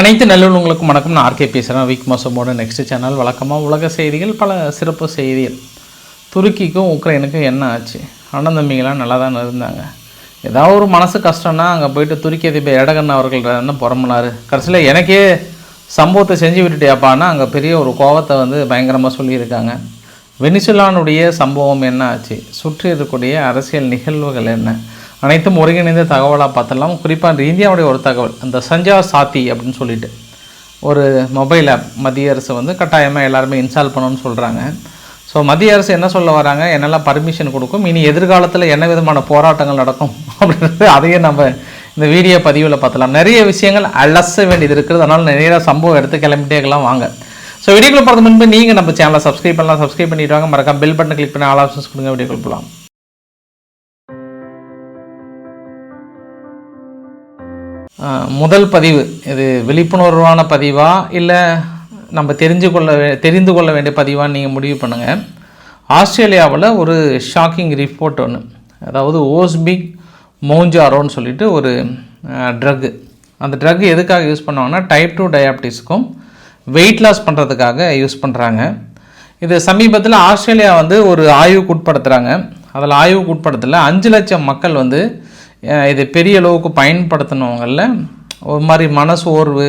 அனைத்து நல்லுள்ளவங்களுக்கும் வணக்கம். நான் ஆர்கே பேசுகிறேன் வீக் மாசமோட நெக்ஸ்ட் சேனல் வழக்கமாக உலக செய்திகள் பல சிறப்பு செய்திகள். துருக்கிக்கும் உக்ரைனுக்கும் என்ன ஆச்சு? அண்ணன் தம்பிங்களாம் நல்லா தான் இருந்தாங்க. ஏதாவது ஒரு மனசு கஷ்டம்னா அங்கே போயிட்டு துருக்கி அதிபர் எடகன் அவர்கள் என்ன புறம்புனார்? கடைசியில் எனக்கே சம்பவத்தை செஞ்சு விட்டுட்டியாப்பான்னா அங்கே பெரிய ஒரு கோவத்தை வந்து பயங்கரமாக சொல்லியிருக்காங்க. வெனிசுலானுடைய சம்பவம் என்ன ஆச்சு? சுற்றி இருக்கக்கூடிய அரசியல் நிகழ்வுகள் என்ன? அனைத்தும் ஒருங்கிணைந்த தகவலாக பார்த்தலாம் குறிப்பாக இந்த இந்தியாவுடைய ஒரு தகவல் அந்த சஞ்சா சாத்தி அப்படின்னு சொல்லிட்டு ஒரு மொபைல் ஆப் மத்திய அரசு வந்து கட்டாயமாக எல்லாருமே இன்ஸ்டால் பண்ணணும்னு சொல்கிறாங்க ஸோ மத்திய அரசு என்ன சொல்ல வராங்க? என்னெல்லாம் பர்மிஷன் கொடுக்கும்? இனி எதிர்காலத்தில் என்ன விதமான போராட்டங்கள் நடக்கும்? அப்படின்றது அதையே நம்ம இந்த வீடியோ பதிவில் பார்த்தலாம் நிறைய விஷயங்கள் அலச வேண்டியது இருக்கிறது அதனால் நிறைய சம்பவம் எடுத்து கிளம்பிட்டேக்கெல்லாம் வாங்க. ஸோ வீடியோக்குள்ள போகிறது முன்பு நீங்கள் நம்ம சேனலை சப்ஸ்கிரைப் பண்ணலாம். சப்ஸ்கிரைப் பண்ணிட்டு வாங்க. மறக்காம பில் பட்டன் கிளிக் பண்ணி ஆல் ஆப்ஷன்ஸ் கொடுங்க. வீடியோக்குள்ள போகலாம். முதல் பதிவு. இது விழிப்புணர்வான பதிவா இல்லை நம்ம தெரிஞ்சு கொள்ள தெரிந்து கொள்ள வேண்டிய பதிவான்னு நீங்கள் முடிவு பண்ணுங்கள் ஆஸ்திரேலியாவில் ஒரு ஷாக்கிங் ரிப்போர்ட் ஒன்று அதாவது ஓஸ்பிக் மோஞ்சாரோன்னு சொல்லிட்டு ஒரு ட்ரக்கு அந்த ட்ரக் எதுக்காக யூஸ் பண்ணுவாங்கன்னா டைப் டூ டயாபிட்டிஸ்க்கும் வெயிட் லாஸ் பண்ணுறதுக்காக யூஸ் பண்ணுறாங்க இது சமீபத்தில் ஆஸ்திரேலியா வந்து ஒரு ஆய்வுக்கு உட்படுத்துகிறாங்க அதில் ஆய்வுக்கு உட்படுத்தல அஞ்சு லட்சம் மக்கள் வந்து இது பெரிய அளவுக்கு பயன்படுத்தினவங்களில் ஒரு மாதிரி மனசோர்வு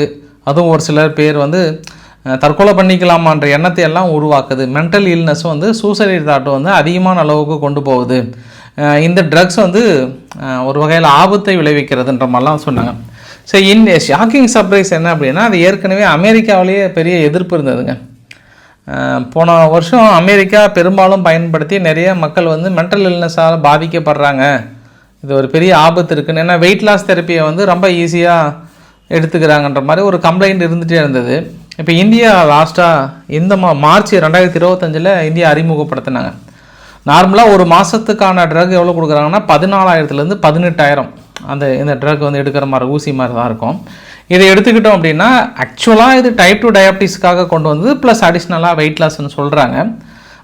அதுவும் ஒரு சிலர் பேர் வந்து தற்கொலை பண்ணிக்கலாமான்ற எண்ணத்தை எல்லாம் உருவாக்குது. மென்டல் இல்னஸ் வந்து சூசைட் தாட் வந்து அதிகமான அளவுக்கு கொண்டு போகுது. இந்த ட்ரக்ஸ் வந்து ஒரு வகையில் ஆபத்தை விளைவிக்கிறதுன்ற மாதிரிலாம் சொன்னாங்க. ஸோ இன் ஷாக்கிங் சர்ப்ரைஸ் என்ன அப்படின்னா அது ஏற்கனவே அமெரிக்காவிலேயே பெரிய எதிர்ப்பு இருந்ததுங்க. போன வருஷம் அமெரிக்கா பெரும்பாலும் பயன்படுத்தி நிறைய மக்கள் வந்து மென்டல் இல்னஸால் பாதிக்கப்படுறாங்க. இது ஒரு பெரிய ஆபத்து இருக்குன்னு. ஏன்னா வெயிட் லாஸ் தெரப்பியை வந்து ரொம்ப ஈஸியாக எடுத்துக்கிறாங்கன்ற மாதிரி ஒரு கம்ப்ளைண்ட் இருந்துகிட்டே இருந்தது. இப்போ இந்தியா லாஸ்ட்டாக இந்த மா மார்ச் ரெண்டாயிரத்தி இருபத்தஞ்சில் இந்தியா அறிமுகப்படுத்தினாங்க. நார்மலாக ஒரு மாதத்துக்கான ட்ரக் எவ்வளோ கொடுக்குறாங்கன்னா பதினாலாயிரத்துலேருந்து பதினெட்டாயிரம். அந்த இந்த ட்ரக் வந்து எடுக்கிற மாதிரி ஊசி மாதிரி தான் இருக்கும். இதை எடுத்துக்கிட்டோம் அப்படின்னா ஆக்சுவலாக இது டைப் டூ டயபிட்டிஸ்க்காக கொண்டு வந்தது ப்ளஸ் அடிஷ்னலாக வெயிட் லாஸ்ன்னு சொல்கிறாங்க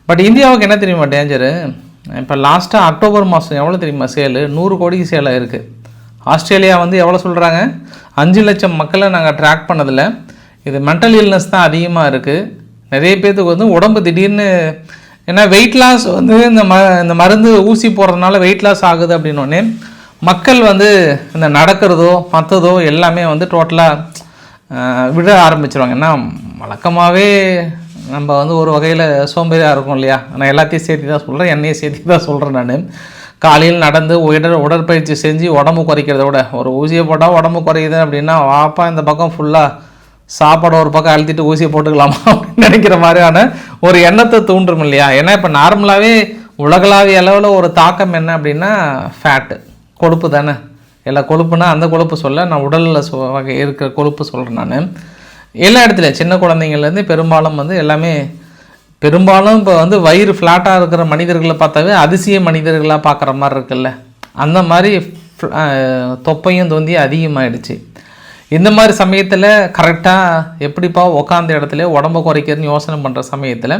பட் இந்தியாவுக்கு என்ன தெரியுமா டேஞ்சரு இப்போ லாஸ்ட்டாக அக்டோபர் மாதம் எவ்வளோ தெரியுமா சேலு நூறு கோடிக்கு சேலாக இருக்குது ஆஸ்திரேலியா வந்து எவ்வளோ சொல்கிறாங்க அஞ்சு லட்சம் மக்களை நாங்கள் ட்ராக் பண்ணதில் இது மென்டல் இல்னஸ் தான் அதிகமாக இருக்குது நிறைய பேர்த்துக்கு வந்து உடம்பு திடீர்னு ஏன்னா வெயிட் லாஸ் வந்து இந்த ம இந்த மருந்து ஊசி போடுறதுனால வெயிட் லாஸ் ஆகுது அப்படின்னோடனே மக்கள் வந்து இந்த நடக்கிறதோ மற்றதோ எல்லாமே வந்து டோட்டலாக விட ஆரம்பிச்சிருவாங்க. ஏன்னா வழக்கமாகவே நம்ம வந்து ஒரு வகையில் சோம்பேறியாக இருக்கும் இல்லையா? நான் எல்லாத்தையும் சேர்த்து தான் சொல்கிறேன் என்னையும் சேர்த்து தான் சொல்கிறேன் நான். காலையில் நடந்து உடல் உடற்பயிற்சி செஞ்சு உடம்பு குறைக்கிறத விட ஒரு ஊசியை போட்டால் உடம்பு குறையுது அப்படின்னா வாப்பா இந்த பக்கம் ஃபுல்லாக சாப்பாடு ஒரு பக்கம் அழுத்திட்டு ஊசியை போட்டுக்கலாமா அப்படின்னு நினைக்கிற மாதிரியான ஒரு எண்ணத்தை தூண்டும் இல்லையா? ஏன்னா இப்போ நார்மலாகவே உலகளாவிய அளவில் ஒரு தாக்கம் என்ன அப்படின்னா ஃபேட்டு கொழுப்பு தானே. இல்லை கொழுப்புனா அந்த கொழுப்பு சொல்ல நான் உடலில் சொ வகை இருக்கிற கொழுப்பு சொல்கிறேன் நான். எல்லா இடத்துலையும். சின்ன குழந்தைங்கள்லேருந்து பெரும்பாலும் வந்து எல்லாமே பெரும்பாலும் இப்போ வந்து வயிறு ஃப்ளாட்டாக இருக்கிற மனிதர்களை பார்த்தாவே அதிசய மனிதர்களாக பார்க்குற மாதிரி இருக்குல்ல. அந்த மாதிரி தொப்பையும் தொந்தியும் அதிகமாகிடுச்சு இந்த மாதிரி சமயத்தில் கரெக்டாக எப்படிப்பா உக்காந்த இடத்துல உடம்ப குறைக்கிறதுன்னு யோசனை பண்ணுற சமயத்தில்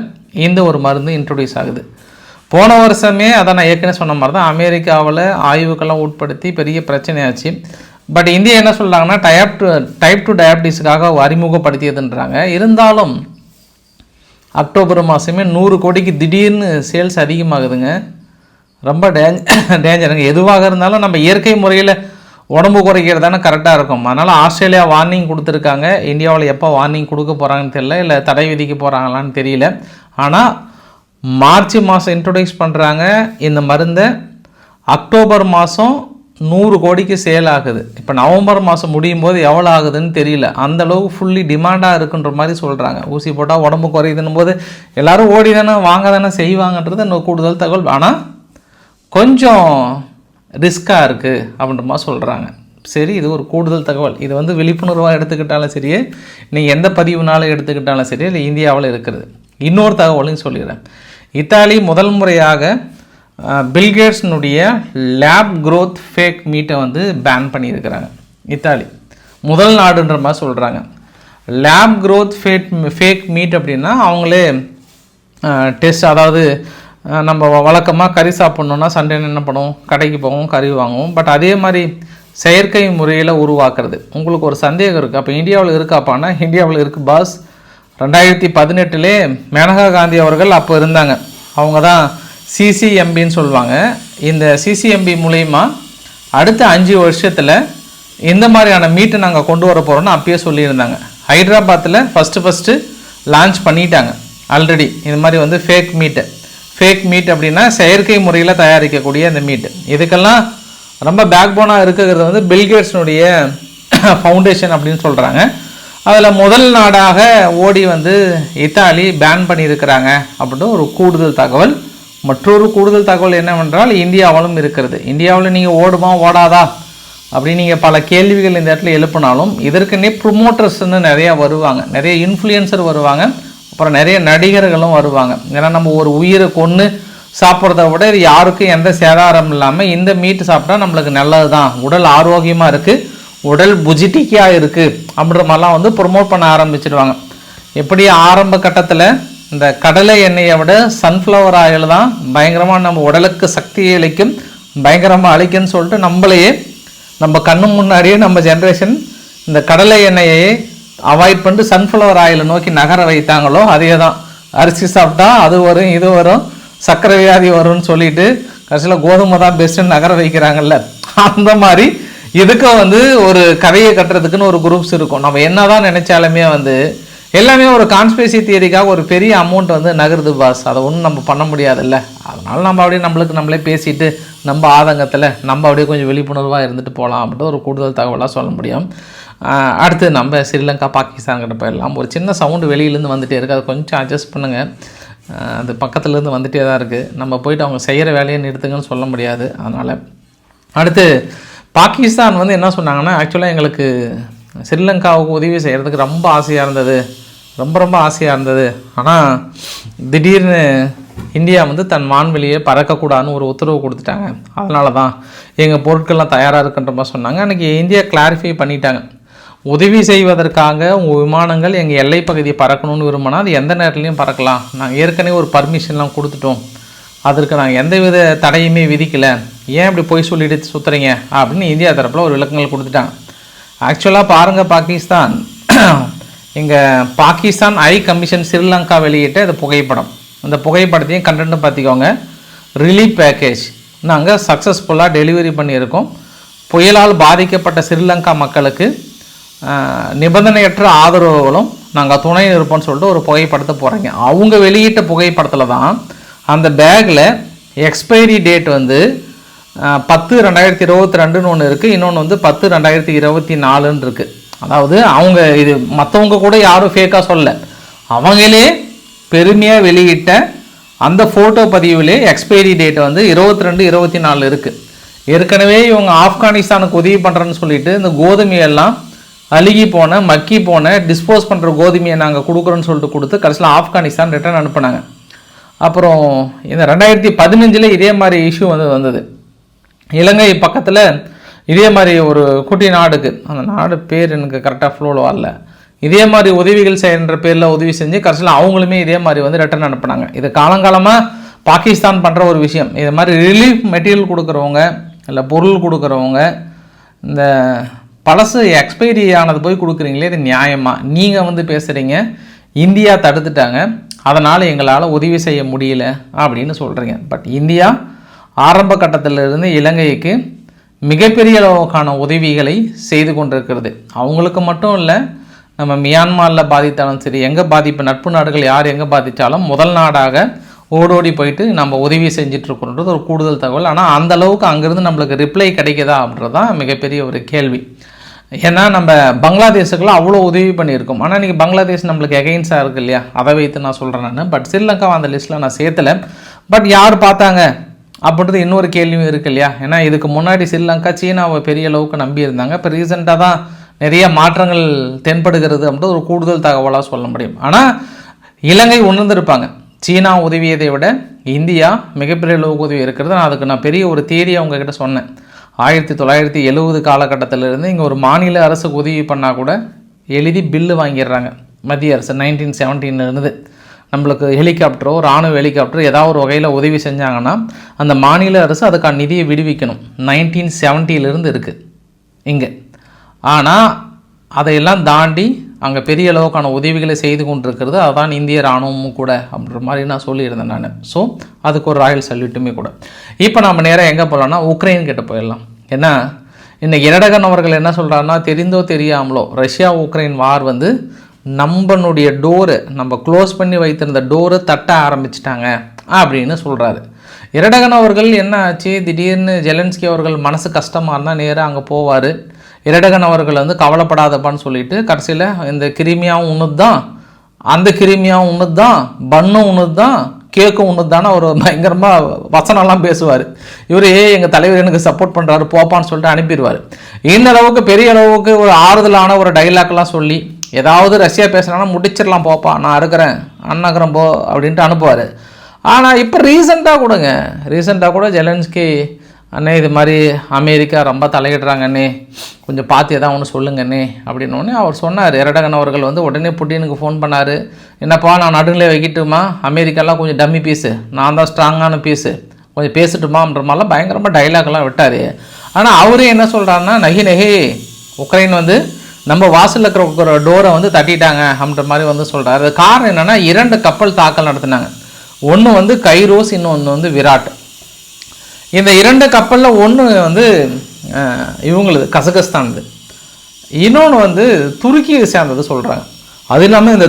இந்த ஒரு மருந்து இன்ட்ரொடியூஸ் ஆகுது. போன வருஷமே அதை நான் ஏற்கனவே சொன்ன மாதிரி தான் அமெரிக்காவில் ஆய்வுக்கெல்லாம் உட்படுத்தி பெரிய பிரச்சனையாச்சு. பட் இந்தியா என்ன சொல்கிறாங்கன்னா டைப் டு டைப் டூ டயபிட்டிஸுக்காக அறிமுகப்படுத்தியதுன்றாங்க. இருந்தாலும் அக்டோபர் மாதமே நூறு கோடிக்கு திடீர்னு சேல்ஸ் அதிகமாகுதுங்க. ரொம்ப டேஞ்ச் டேஞ்சருங்க. எதுவாக இருந்தாலும் நம்ம இயற்கை முறையில் உடம்பு குறைக்கிறது தானே கரெக்டாக இருக்கும். அதனால் ஆஸ்திரேலியா வார்னிங் கொடுத்துருக்காங்க. இந்தியாவில் எப்போ வார்னிங் கொடுக்க போகிறாங்கன்னு தெரியல இல்லை தடை விதிக்க போகிறாங்களான்னு தெரியல. ஆனால் மார்ச் மாதம் இன்ட்ரொடியூஸ் பண்ணுறாங்க இந்த மருந்தை. அக்டோபர் மாதம் நூறு கோடிக்கு சேல் ஆகுது. இப்போ நவம்பர் மாதம் முடியும் போது எவ்வளோ ஆகுதுன்னு தெரியல. அந்த அளவுக்கு ஃபுல்லி டிமாண்டாக இருக்குன்ற மாதிரி சொல்கிறாங்க ஊசி போட்டால் உடம்பு குறையுதுன்னும் போது எல்லோரும் ஓடி தானே வாங்க தானே செய்வாங்கன்றது இன்னும் கூடுதல் தகவல். ஆனால் கொஞ்சம் ரிஸ்க்காக இருக்குது அப்படின்ற மாதிரி சொல்கிறாங்க சரி இது ஒரு கூடுதல் தகவல். இது வந்து விழிப்புணர்வாக எடுத்துக்கிட்டாலும் சரி நீங்கள் எந்த பதிவுனாலும் எடுத்துக்கிட்டாலும் சரி இல்லை இந்தியாவில் இருக்கிறது. இன்னொரு தகவலையும் சொல்லிடுறேன். இத்தாலி முதல் முறையாக பில்கேட்ஸ்னுடைய லேப் க்ரோத் ஃபேக் மீட்டை வந்து பேன் பண்ணியிருக்கிறாங்க. இத்தாலி. முதல் நாடுன்ற மாதிரி சொல்கிறாங்க lab growth fake fake meat அப்படின்னா அவங்களே டெஸ்ட் அதாவது நம்ம வழக்கமாக கறி சாப்பிட்ணுன்னா சண்டே என்ன பண்ணுவோம்? கடைக்கு போவோம் கறி வாங்குவோம். பட் அதே மாதிரி செயற்கை முறையில் உருவாக்குறது. உங்களுக்கு ஒரு சந்தேகம் இருக்குது அப்போ இந்தியாவில் இருக்காப்பான்னா இந்தியாவில் இருக்குது பாஸ் ரெண்டாயிரத்தி பதினெட்டுலே மேனகா காந்தி அவர்கள் அப்போ இருந்தாங்க. அவங்க தான் சிசிஎம்பின்னு சொல்லுவாங்க. இந்த சிசிஎம்பி மூலயமா அடுத்த அஞ்சு வருஷத்தில் இந்த மாதிரியான மீட்டை நாங்கள் கொண்டு வர போகிறோம்னு அப்பயே சொல்லியிருந்தாங்க. ஹைதராபாத்தில் ஃபஸ்ட்டு ஃபஸ்ட்டு லான்ச் பண்ணிட்டாங்க. ஆல்ரெடி இது மாதிரி வந்து ஃபேக் மீட்டு ஃபேக் மீட் அப்படின்னா செயற்கை முறையில் தயாரிக்கக்கூடிய அந்த மீட்டு இதுக்கெல்லாம் ரொம்ப பேக் போனாக இருக்கிறது வந்து பில்கேட்ஸினுடைய ஃபவுண்டேஷன் அப்படின்னு சொல்கிறாங்க அதில் முதல் நாடாக ஓடி வந்து இத்தாலி பேன் பண்ணியிருக்கிறாங்க அப்படின்னு ஒரு கூடுதல் தகவல். மற்றொரு கூடுதல் தகவல் என்னவென்றால் இந்தியாவிலும் இருக்கிறது. இந்தியாவில் நீங்கள் ஓடுமா ஓடாதா? அப்படின்னு நீங்கள் பல கேள்விகள் இந்த இடத்துல எழுப்பினாலும் இதற்குன்னே ப்ரொமோட்டர்ஸ்ன்னு நிறையா வருவாங்க. நிறைய இன்ஃப்ளூயன்சர் வருவாங்க. அப்புறம் நிறைய நடிகர்களும் வருவாங்க. ஏன்னா நம்ம ஒரு உயிரை கொன்று சாப்பிட்றத விட இது யாருக்கும் எந்த சேதாரம் இல்லாமல் இந்த மீட் சாப்பிட்டா நம்மளுக்கு நல்லது தான் உடல் ஆரோக்கியமாக இருக்குது உடல் புஜிட்டிக்காக இருக்குது அப்படின்ற மாதிரிலாம் வந்து ப்ரொமோட் பண்ண ஆரம்பிச்சிடுவாங்க எப்படி ஆரம்ப கட்டத்தில் இந்த கடலை எண்ணெயை விட சன்ஃப்ளவர் ஆயில் தான் பயங்கரமாக நம்ம உடலுக்கு சக்தியை அளிக்கும் பயங்கரமாக அளிக்கும்னு சொல்லிட்டு நம்மளையே நம்ம கண்ணு முன்னாடியே நம்ம ஜென்ரேஷன் இந்த கடலை எண்ணெயை அவாய்ட் பண்ணிட்டு சன்ஃப்ளவர் ஆயிலை நோக்கி நகர வைத்தாங்களோ அதே தான் அரிசி சாப்பிட்டா அது வரும் இது வரும் சர்க்கரை வியாதி வரும்னு சொல்லிட்டு கடைசியில் கோதுமை தான் பெஸ்ட்டுன்னு நகர வைக்கிறாங்கல்ல. அந்த மாதிரி இதுக்கும் வந்து ஒரு கதையை கட்டுறதுக்குன்னு ஒரு குரூப்ஸ் இருக்கும். நம்ம என்னதான் நினச்சாலுமே வந்து எல்லாமே ஒரு கான்ஸ்பிரசி தியரிக்காக ஒரு பெரிய அமௌண்ட் வந்து நகருது பாஸ் அதை ஒன்றும் நம்ம பண்ண முடியாதுல்ல. அதனால் நம்ம அப்படியே நம்மளுக்கு நம்மளே பேசிட்டு நம்ம ஆதங்கத்தில் நம்ம அப்படியே கொஞ்சம் விழிப்புணர்வாக இருந்துட்டு போகலாம் அப்படின்ட்டு ஒரு கூடுதல் தகவலாக சொல்ல முடியும். அடுத்து நம்ம ஸ்ரீலங்கா பாகிஸ்தான் கிட்ட போயிடலாம். ஒரு சின்ன சவுண்டு வெளியிலேருந்து வந்துகிட்டே இருக்குது அதை கொஞ்சம் அட்ஜஸ்ட் பண்ணுங்கள் அது பக்கத்துலேருந்து வந்துகிட்டே தான் இருக்குது நம்ம போயிட்டு அவங்க செய்கிற வேலையை நிறுத்துங்கன்னு சொல்ல முடியாது. அதனால் அடுத்து பாகிஸ்தான் வந்து என்ன சொன்னாங்கன்னா ஆக்சுவலாக எங்களுக்கு ஸ்ரீலங்காவுக்கு உதவி செய்கிறதுக்கு ரொம்ப ஆசையாக இருந்தது. ரொம்ப ரொம்ப ஆசையாக இருந்தது. ஆனால் திடீர்னு இந்தியா வந்து தன் வான்வெளியை பறக்கக்கூடாதுன்னு ஒரு உத்தரவு கொடுத்துட்டாங்க. அதனால தான் எங்கள் பொருட்கள்லாம் தயாராக இருக்குன்ற மாதிரி சொன்னாங்க. அன்றைக்கி இந்தியா கிளாரிஃபை பண்ணிட்டாங்க. உதவி செய்வதற்காக உங்கள் விமானங்கள் எங்கள் எல்லை பகுதியை பறக்கணும்னு விரும்பினா அது எந்த நேரத்துலையும் பறக்கலாம். நாங்கள் ஏற்கனவே ஒரு பர்மிஷன்லாம் கொடுத்துட்டோம். அதற்கு நாங்கள் எந்த வித தடையுமே விதிக்கலை. ஏன் இப்படி பொய் சொல்லிட்டு சுற்றுறீங்க அப்படின்னு இந்தியா தரப்பில் ஒரு விளக்கங்கள் கொடுத்துட்டாங்க. ஆக்சுவலாக பாருங்கள் பாகிஸ்தான். இங்கே பாகிஸ்தான் ஐ கமிஷன் ஸ்ரீலங்கா வெளியிட்ட இந்த புகைப்படம். அந்த புகைப்படத்தையும் கண்டென்ட் பார்த்திக்கோங்க. ரிலீஃப் பேக்கேஜ் நாங்கள் சக்ஸஸ்ஃபுல்லாக டெலிவரி பண்ணியிருக்கோம். புயலால் பாதிக்கப்பட்ட ஸ்ரீலங்கா மக்களுக்கு நிபந்தனையற்ற ஆதரவுகளும் நாங்கள் துணை இருப்போம்னு சொல்லிட்டு ஒரு புகைப்படத்தை போகிறீங்க அவங்க வெளியிட்ட புகைப்படத்தில் தான் அந்த பேக்கில் எக்ஸ்பைரி டேட் வந்து பத்து ரெண்டாயிரத்தி இருபத்தி ரெண்டுன்னு ஒன்று இருக்குது இன்னொன்று வந்து பத்து ரெண்டாயிரத்தி இருபத்தி நாலுன்னு இருக்குது அதாவது அவங்க இது மற்றவங்க கூட யாரும் ஃபேக்காக சொல்ல அவங்களே பெருமையாக வெளியிட்ட அந்த ஃபோட்டோ பதிவிலே எக்ஸ்பைரி டேட் வந்து இருபத்தி ரெண்டு இருபத்தி நாலு இருக்குது ஏற்கனவே இவங்க ஆப்கானிஸ்தானுக்கு உதவி பண்ணுறேன்னு சொல்லிட்டு இந்த கோதுமையெல்லாம் அழுகி போன மக்கி போன டிஸ்போஸ் பண்ணுற கோதுமையை நாங்கள் கொடுக்குறோன்னு சொல்லிட்டு கொடுத்து கடைசியில் ஆப்கானிஸ்தான் ரிட்டர்ன் அனுப்புனாங்க. அப்புறம் இந்த ரெண்டாயிரத்தி பதினஞ்சில் இதே மாதிரி இஷ்யூ வந்து வந்தது. இலங்கை பக்கத்தில் இதே மாதிரி ஒரு குட்டி நாடுக்கு அந்த நாடு பேர் எனக்கு கரெக்டாக ஃப்ளோவில் வரல. இதே மாதிரி உதவிகள் செய்கின்ற பேரில் உதவி செஞ்சு கடைசியில் அவங்களுமே இதே மாதிரி வந்து ரிட்டர்ன் அனுப்புனாங்க. இது காலங்காலமாக பாகிஸ்தான் பண்ணுற ஒரு விஷயம். இது மாதிரி ரிலீஃப் மெட்டீரியல் கொடுக்குறவங்க இல்லை பொருள் கொடுக்குறவங்க இந்த பழசு எக்ஸ்பைரி ஆனது போய் கொடுக்குறீங்களே இது நியாயமாக நீங்கள் வந்து பேசுகிறீங்க இந்தியா தடுத்துட்டாங்க அதனால் எங்களால் உதவி செய்ய முடியல அப்படின்னு சொல்கிறீங்க பட் இந்தியா ஆரம்ப கட்டத்திலிருந்து இலங்கைக்கு மிகப்பெரிய அளவுக்கான உதவிகளை செய்து கொண்டிருக்கிறது. அவங்களுக்கு மட்டும் இல்லை நம்ம மியான்மாரில் பாதித்தாலும் சரி எங்கே பாதிப்பு நட்பு நாடுகள் யார் எங்கே பாதித்தாலும் முதல் நாடாக ஓடோடி போயிட்டு நம்ம உதவி செஞ்சிட்ருக்கோன்றது ஒரு கூடுதல் தகவல். ஆனால் அந்த அளவுக்கு அங்கேருந்து நம்மளுக்கு ரிப்ளை கிடைக்குதா அப்படின்றது தான் மிகப்பெரிய ஒரு கேள்வி. ஏன்னா நம்ம பங்களாதேஷுக்குலாம் அவ்வளோ உதவி பண்ணியிருக்கோம். ஆனால் இன்றைக்கி பங்களாதேஷ் நம்மளுக்கு எகெயின்ஸாக இருக்கு இல்லையா? அதை வைத்து நான் சொல்கிறேன் நான். பட் ஸ்ரீலங்கா அந்த லிஸ்ட்டில் நான் சேர்த்தலை. பட் யார் பார்த்தாங்க? அப்படின்றது இன்னொரு கேள்வியும் இருக்கு இல்லையா? ஏன்னா இதுக்கு முன்னாடி ஸ்ரீலங்கா சீனாவை பெரிய அளவுக்கு நம்பியிருந்தாங்க இப்போ ரீசெண்டாக தான் நிறைய மாற்றங்கள் தென்படுகிறது அப்படின்றது ஒரு கூடுதல் தகவலாக சொல்ல முடியும். ஆனால் இலங்கை உணர்ந்திருப்பாங்க. சீனா உதவியதை விட இந்தியா மிகப்பெரிய அளவுக்கு உதவி இருக்கிறது. நான் அதுக்கு நான் பெரிய ஒரு தேதியை அவங்கக்கிட்ட சொன்னேன். ஆயிரத்தி தொள்ளாயிரத்தி எழுபது காலகட்டத்திலிருந்து இங்கே ஒரு மாநில அரசுக்கு உதவி பண்ணால் கூட எழுதி பில்லு வாங்கிடுறாங்க. மத்திய அரசு நைன்டீன் இருந்து. நம்மளுக்கு ஹெலிகாப்டரோ ராணுவ ஹெலிகாப்டர் ஏதாவது ஒரு வகையில் உதவி செஞ்சாங்கன்னா அந்த மாநில அரசு அதுக்கான நிதியை விடுவிக்கணும். நைன்டீன் செவன்ட்டியிலிருந்து இருக்குது இங்கே. ஆனால் அதையெல்லாம் தாண்டி அங்கே பெரிய அளவுக்கான உதவிகளை செய்து கொண்டிருக்கிறது அதுதான் இந்திய இராணுவமும் கூட அப்படின்ற மாதிரி நான் சொல்லியிருந்தேன் நான். ஸோ அதுக்கு ஒரு ராயல் சல்யூட்டுமே கூட. இப்போ நம்ம நேராக எங்கே போகலான்னா உக்ரைன் கிட்ட போயிடலாம். ஏன்னா இன்னைக்கு இரடகன் அவர்கள் என்ன சொல்கிறாருன்னா தெரிந்தோ தெரியாமலோ ரஷ்யா உக்ரைன் வார் வந்து நம்மனுடைய டோரு நம்ம க்ளோஸ் பண்ணி வைத்திருந்த டோரு தட்ட ஆரம்பிச்சிட்டாங்க அப்படின்னு சொல்கிறாரு இரடகன் அவர்கள் என்ன ஆச்சு? திடீர்னு ஜெலன்ஸ்கி அவர்கள் மனசு கஷ்டமாக இருந்தால் நேராக அங்கே போவார். இரடகன் அவர்கள் வந்து கவலைப்படாதப்பான்னு சொல்லிட்டு கடைசியில் இந்த கிருமியாவும் ஒன்று தான் அந்த கிருமியாவும் ஒன்று தான் பண்ணும் ஒன்று தான் கேக்கும் ஒன்று தானே அவர் பயங்கரமாக வசனம்லாம் பேசுவார். இவர் ஏ எங்கள் தலைவர் எனக்கு சப்போர்ட் பண்ணுறாரு போப்பான்னு சொல்லிட்டு அனுப்பிடுவார். இந்த அளவுக்கு பெரிய அளவுக்கு ஒரு ஆறுதலான ஒரு டைலாக்லாம் சொல்லி ஏதாவது ரஷ்யா பேசுனாலும் முடிச்சிடலாம் போப்பா நான் இருக்கிறேன் அண்ணாக்கிறேன் போ அப்படின்ட்டு அனுப்புவார். ஆனால் இப்போ ரீசெண்டாக கொடுங்க. ரீசெண்டாக கூட ஜெலன்ஸ்கி அண்ணே இது மாதிரி அமெரிக்கா ரொம்ப தலையிடுறாங்கண்ணே கொஞ்சம் பார்த்து எதாவது ஒன்று சொல்லுங்கண்ணே அப்படின்னோடனே அவர் சொன்னார். இரடகன் அவர்கள் வந்து உடனே புட்டினுக்கு ஃபோன் பண்ணார். என்னப்பா நான் நடுநிலை வைக்கட்டுமா? அமெரிக்காலாம் கொஞ்சம் டம்மி பீஸு நான் தான் ஸ்ட்ராங்கான பீஸு கொஞ்சம் பேசட்டுமான்ற மாதிரிலாம் பயங்கரமாக டைலாக்லாம் விட்டார். ஆனால் அவரே என்ன சொல்கிறாருன்னா நகி நகி உக்ரைன் வந்து நம்ம வாசலில் இருக்கிற டோரை வந்து தட்டிட்டாங்க அப்படின்ற மாதிரி வந்து சொல்கிறார் அது காரணம் என்னென்னா இரண்டு கப்பல் தாக்கல் நடத்தினாங்க. ஒன்று வந்து கைரோஸ் இன்னொன்று வந்து விராட். இந்த இரண்டு கப்பலில் ஒன்று வந்து இவங்களது கசகஸ்தானது. இன்னொன்று வந்து துருக்கியை சேர்ந்தது சொல்கிறாங்க அது இல்லாமல் இந்த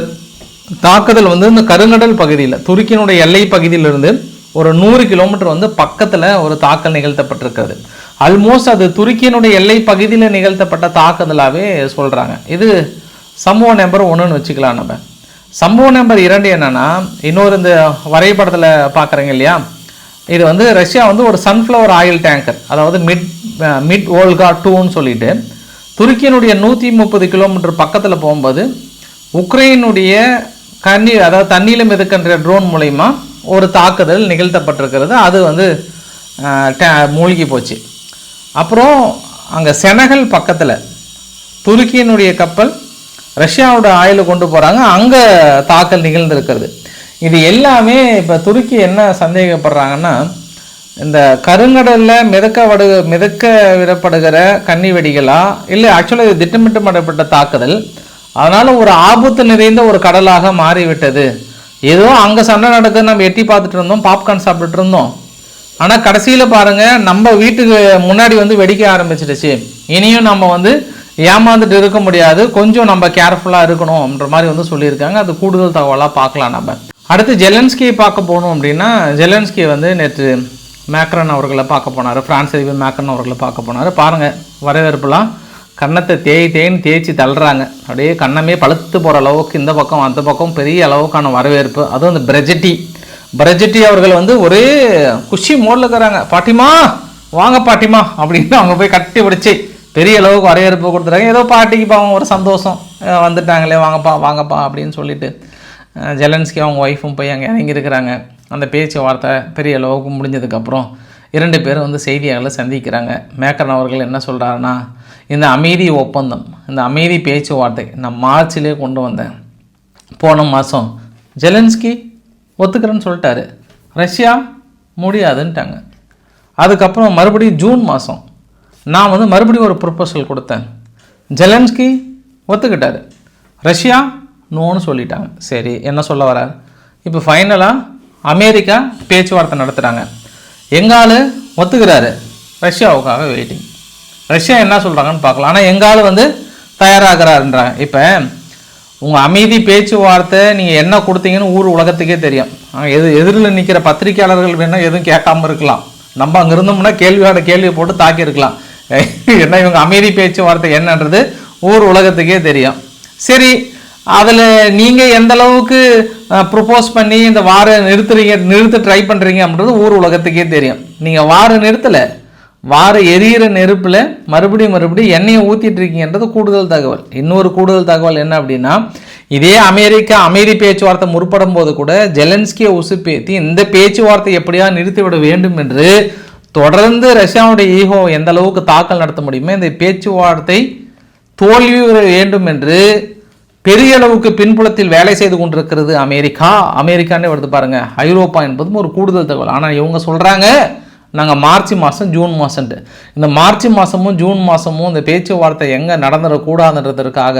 தாக்குதல் வந்து இந்த கருங்கடல் பகுதியில் துருக்கியினுடைய எல்லை பகுதியிலிருந்து ஒரு நூறு கிலோமீட்டர் வந்து பக்கத்தில் ஒரு தாக்கல் நிகழ்த்தப்பட்டிருக்கிறது. ஆல்மோஸ்ட் அது துருக்கியினுடைய எல்லை பகுதியில் நிகழ்த்தப்பட்ட தாக்குதலாகவே சொல்கிறாங்க இது சம்பவம் நம்பர் ஒன்றுன்னு வச்சுக்கலாம் நம்ம. சம்பவம் நம்பர் இரண்டு என்னென்னா இன்னொரு இந்த வரைபடத்தில் பார்க்குறீங்க இல்லையா? இது வந்து ரஷ்யா வந்து ஒரு சன்ஃப்ளவர் ஆயில் டேங்கர் அதாவது மிட் மிட் ஓல்கா டூன்னு சொல்லிட்டு துருக்கியினுடைய நூற்றி முப்பது கிலோமீட்டர் பக்கத்தில் போகும்போது உக்ரைனுடைய கண்ணி அதாவது தண்ணியில் மிதக்கின்ற ட்ரோன் மூலயமா ஒரு தாக்குதல் நிகழ்த்தப்பட்டிருக்கிறது. அது வந்து டே- மூழ்கி போச்சு. அப்புறம் அங்கே செனகல் பக்கத்தில் துருக்கியினுடைய கப்பல் ரஷ்யாவோட ஆயில் கொண்டு போகிறாங்க அங்கே தாக்கல் நிகழ்ந்திருக்கிறது. இது எல்லாமே இப்போ துருக்கி என்ன சந்தேகப்படுறாங்கன்னா இந்த கருங்கடலில் மிதக்க வடு மிதக்க விடப்படுகிற கன்னி வெடிகளா இல்லை ஆக்சுவலாக இது திட்டமிட்டமிடப்பட்ட தாக்குதல். அதனால் ஒரு ஆபத்து நிறைந்த ஒரு கடலாக மாறிவிட்டது. ஏதோ அங்கே சண்டை நடக்குது நம்ம எட்டி பார்த்துட்டு இருந்தோம் பாப்கார்ன் சாப்பிட்டுட்டு இருந்தோம். ஆனால் கடைசியில் பாருங்கள் நம்ம வீட்டுக்கு முன்னாடி வந்து வெடிக்க ஆரம்பிச்சிடுச்சு. இனியும் நம்ம வந்து ஏமாந்துட்டு இருக்க முடியாது. கொஞ்சம் நம்ம கேர்ஃபுல்லாக இருக்கணும்ன்ற மாதிரி வந்து சொல்லியிருக்காங்க. அது கூடுதல் தகவலாக பார்க்கலாம் நம்ம. அடுத்து ஜெலன்ஸ்கியை பார்க்க போகணும் அப்படின்னா ஜெலன்ஸ்கி வந்து நேற்று மேக்ரன் அவர்களை பார்க்க போனார். பிரான்ஸ் அதிபர் மேக்ரன் அவர்களை பார்க்க போனார். பாருங்கள் வரவேற்புலாம் கன்னத்தை தேய் தேய்ன்னு தேய்ச்சி தள்ளுறாங்க. அப்படியே கண்ணமே பழுத்து போகிற அளவுக்கு இந்த பக்கம் அந்த பக்கம் பெரிய அளவுக்கான வரவேற்பு. அதுவும் இந்த பிரெஜட்டி பிரஜெட்டி அவர்கள் வந்து ஒரே குஷி மோடில் இருக்கிறாங்க பாட்டிமா வாங்க பாட்டிமா அப்படின்னு அவங்க போய் கட்டி பிடிச்சி பெரிய அளவுக்கு வரவேற்பு கொடுத்துறாங்க ஏதோ பாட்டிக்கு பாவம் ஒரு சந்தோஷம் வந்துட்டாங்களே வாங்கப்பா வாங்கப்பா அப்படின்னு சொல்லிட்டு ஜெலன்ஸ்கி அவங்க ஒய்ஃபும் போய் அங்கே இறங்கியிருக்கிறாங்க அந்த பேச்சுவார்த்தை பெரிய அளவுக்கு முடிஞ்சதுக்கப்புறம் இரண்டு பேரும் வந்து செய்தியாளர்களை சந்திக்கிறாங்க. மேக்கரன் அவர்கள் என்ன சொல்கிறாருன்னா இந்த அமைதி ஒப்பந்தம் இந்த அமைதி பேச்சுவார்த்தை நான் மார்ச்சிலே கொண்டு வந்தேன். போன மாதம் ஜெலன்ஸ்கி ஒத்துக்கிறேன்னு சொல்லிட்டாரு. ரஷ்யா முடியாதுன்ட்டாங்க. அதுக்கப்புறம் மறுபடியும் ஜூன் மாதம் நான் வந்து மறுபடியும் ஒரு ப்ரொப்போசல் கொடுத்தேன். ஜெலன்ஸ்கி ஒத்துக்கிட்டாரு. ரஷ்யா நோன்னு சொல்லிட்டாங்க. சரி என்ன சொல்ல வரார்? இப்போ ஃபைனலாக அமெரிக்கா பேச்சுவார்த்தை நடத்துகிறாங்க எங்கால் ஒத்துக்கிறாரு. ரஷ்யாவுக்காக வெயிட்டிங் ரஷ்யா என்ன சொல்கிறாங்கன்னு பார்க்கலாம். ஆனால் எங்கால் வந்து தயாராகிறாருன்றாங்க. இப்போ உங்கள் அமைதி பேச்சுவார்த்தை நீங்கள் என்ன கொடுத்தீங்கன்னு ஊர் உலகத்துக்கே தெரியும். எது எதிரில் நிற்கிற பத்திரிக்கையாளர்கள் வேணால் எதுவும் கேட்காம இருக்கலாம். நம்ம அங்கே இருந்தோம்னா கேள்வியோட கேள்வியை போட்டு தாக்கியிருக்கலாம் என்ன இவங்க அமைதி பேச்சுவார்த்தை என்னன்றது ஊர் உலகத்துக்கே தெரியும். சரி அதில் நீங்கள் எந்த அளவுக்கு ப்ரொப்போஸ் பண்ணி இந்த வார நிறுத்துறீங்க நிறுத்த ட்ரை பண்ணுறீங்க அப்படின்றது ஊர் உலகத்துக்கே தெரியும். நீங்கள் வார நிறுத்தலை. வார எரியிற நெருப்பில் மறுபடியும் மறுபடியும் எண்ணெயை ஊற்றிட்டு இருக்கீங்கன்றது கூடுதல் தகவல். இன்னொரு கூடுதல் தகவல் என்ன அப்படின்னா இதே அமெரிக்கா அமைதி பேச்சுவார்த்தை முற்படும் போது கூட ஜெலன்ஸ்கியை உசுப்பேத்தி இந்த பேச்சுவார்த்தை எப்படியா நிறுத்திவிட வேண்டும் என்று தொடர்ந்து ரஷ்யாவுடைய ஈகோ எந்த அளவுக்கு தாக்கல் நடத்த முடியுமோ இந்த பேச்சுவார்த்தை தோல்வி வேண்டும் என்று பெரிய அளவுக்கு பின்புலத்தில் வேலை செய்து கொண்டிருக்கிறது அமெரிக்கா. அமெரிக்கான்னு வருது பாருங்க ஐரோப்பா என்பதும் ஒரு கூடுதல் தகவல். ஆனால் இவங்க சொல்றாங்க நாங்கள் மார்ச் மாதம் ஜூன் மாதம்ட்டு இந்த மார்ச் மாதமும் ஜூன் மாதமும் இந்த பேச்சுவார்த்தை எங்கே நடந்துடக்கூடாதுன்றதுக்காக